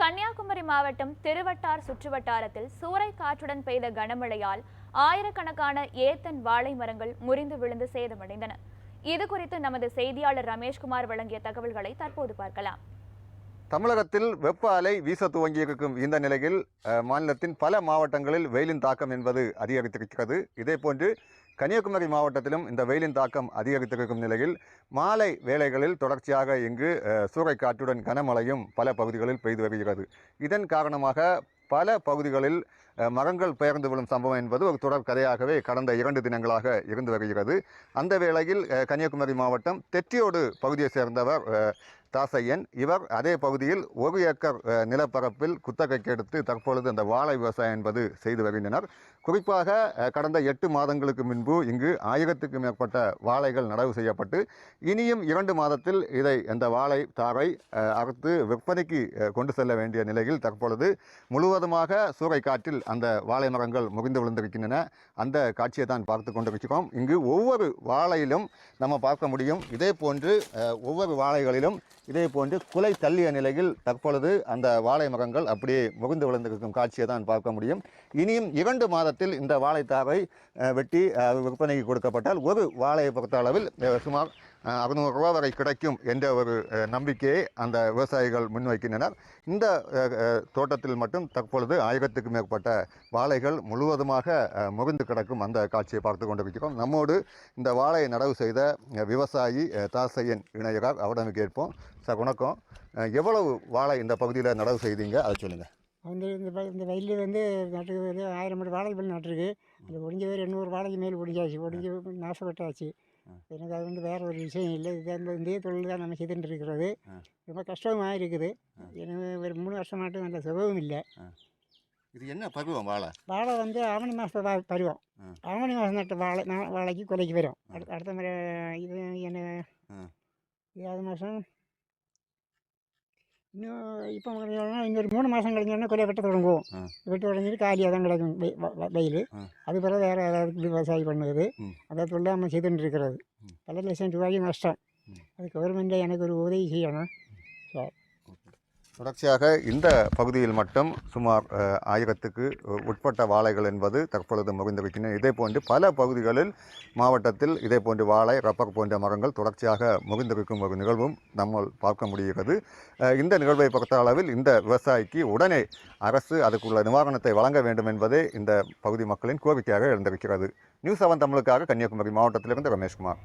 கன்னியாகுமரி மாவட்டம் திருவட்டார் சுற்றுவட்டாரத்தில் சூறை காற்றுடன் பெய்த கனமழையால் ஆயிரக்கணக்கான ஏத்தன் வாழை மரங்கள் முறிந்து விழுந்து சேதமடைந்தன. இது குறித்து நமது செய்தியாளர் ரமேஷ்குமார் வழங்கிய தகவல்களை தற்போது பார்க்கலாம். தமிழகத்தில் வெப்ப அலை வீச துவங்கியிருக்கும் இந்த நிலையில் மாநிலத்தின் பல மாவட்டங்களில் வெயிலின் தாக்கம் என்பது அதிகரித்திருக்கிறது. இதேபோன்று கன்னியாகுமரி மாவட்டத்திலும் இந்த வெயிலின் தாக்கம் அதிகரித்திருக்கும் நிலையில் மாலை வேளைகளில் தொடர்ச்சியாக இங்கு சூறைக்காற்றுடன் கனமழையும் பல பகுதிகளில் பெய்து வருகிறது. இதன் காரணமாக பல பகுதிகளில் மரங்கள் பெயர்ந்து விழும் சம்பவம் என்பது ஒரு தொடர் கதையாகவே கடந்த இரண்டு தினங்களாக இருந்து வருகிறது. அந்த வேளையில் கன்னியாகுமரி மாவட்டம் தெற்றியோடு பகுதியை சேர்ந்தவர் தாசையன். இவர் அதே பகுதியில் ஒரு ஏக்கர் நிலப்பரப்பில் குத்தகைக்கு எடுத்து தற்பொழுது அந்த வாழை விவசாயம் என்பது செய்து வருகின்றனர். குறிப்பாக கடந்த எட்டு மாதங்களுக்கு முன்பு இங்கு ஆயிரத்துக்கும் மேற்பட்ட வாழைகள் நடவு செய்யப்பட்டு இனியும் இரண்டு மாதத்தில் இதை அந்த வாழை தாரை அறுத்து விற்பனைக்கு கொண்டு செல்ல வேண்டிய நிலையில் தற்பொழுது முழுவதுமாக அந்த வாழை மரங்கள் முறிந்து விழுந்திருக்கின்றன. அந்த காட்சியை தான் பார்த்து கொண்டிருக்கிறோம். இங்கு ஒவ்வொரு வாழையிலும் நம்ம பார்க்க முடியும். இதே போன்று ஒவ்வொரு வாழைகளிலும் இதே போன்று குலை தள்ளிய நிலையில் தற்பொழுது அந்த வாழை மரங்கள் அப்படியே முறிந்து விழுந்திருக்கும் காட்சியை தான் பார்க்க முடியும். இனியும் இரண்டு மாதத்தில் இந்த வாழைத்தாரை வெட்டி விற்பனைக்கு கொடுக்கப்பட்டால் ஒரு வாழையை பொறுத்த அளவில் சுமார் அறுநூறு ரூபா வரை கிடைக்கும் என்ற ஒரு நம்பிக்கையை அந்த விவசாயிகள் முன்வைக்கின்றனர். இந்த தோட்டத்தில் மட்டும் தற்பொழுது ஆயிரத்துக்கும் மேற்பட்ட வாழைகள் முழுவதுமாக முறிந்து கிடக்கும் அந்த காட்சியை பார்த்து கொண்டிருக்கிறோம். நம்மோடு இந்த வாழை நடவு செய்த விவசாயி தாசையன் இணையரார் அவரிடம் கேட்போம். சார் வணக்கம். எவ்வளவு வாழை இந்த பகுதியில் நடவு செய்தீங்க? அதை சொல்லுங்கள் வந்து இந்த ப- இந்த வயலில் வந்து நட்டுருக்கு வந்து ஆயிரம் மணி வாழை பல் நட்டுருக்கு. அது ஒடிஞ்ச வேறு எண்ணூறு வாழைக்கு மேல் ஒடிஞ்சாச்சு முடிஞ்சு நாசப்பட்டாச்சு. எனக்கு அது வந்து வேறு ஒரு விஷயம் இல்லை. இது அந்த இந்த தொழில் தான் நம்ம செய்துட்டு இருக்கிறது. ரொம்ப கஷ்டமாக இருக்குது. எனக்கு ஒரு மூணு வருஷமாட்டும் நல்ல சுபமும் இல்லை. இது என்ன பருவம் வாழை? வாழை வந்து ஆவணி மாதம் பருவம். ஆவணி மாதம் நட்ட வாழை நா- வாழைக்கு கொலைக்கு வரும். அடுத்த அடுத்த முறை இது என்ன. ஏழாவது மாதம் இன்னும் இப்போ இன்னொரு மூணு மாதம் கழிஞ்சோடனே கொலை வெட்ட தொடங்குவோம். வெட்ட தொடங்கிட்டு காலியாக தான் கிடக்கும் வெயில். அது பிறகு வேறு ஏதாவது விவசாயம் பண்ணுவது ம். அதை தொழில் நம்ம செய்துட்டு இருக்கிறது. பல லட்சம் ரூபாய்க்கு நஷ்டம். அது கவர்மெண்ட்டில் எனக்கு ஒரு உதவி செய்யணும் தொடர்ச்சியாக இந்த பகுதியில் மட்டும் சுமார் ஆயிரத்துக்கு உட்பட்ட வாழைகள் என்பது தற்பொழுது முறிந்திருக்கின்றன இதே போன்று பல பகுதிகளில் மாவட்டத்தில் இதே போன்று வாழை ரப்பர் போன்ற மரங்கள் தொடர்ச்சியாக முறிந்திருக்கும் ஒரு நிகழ்வும் நம்மால் பார்க்க முடிகிறது. இந்த நிகழ்வை பொறுத்த அளவில் இந்த விவசாயிக்கு உடனே அரசு அதுக்குள்ள நிவாரணத்தை வழங்க வேண்டும் என்பதே இந்த பகுதி மக்களின் கோரிக்கையாக இருந்திருக்கிறது நியூஸ் செவன் தமிழுக்காக கன்னியாகுமரி மாவட்டத்திலிருந்து ரமேஷ்குமார்.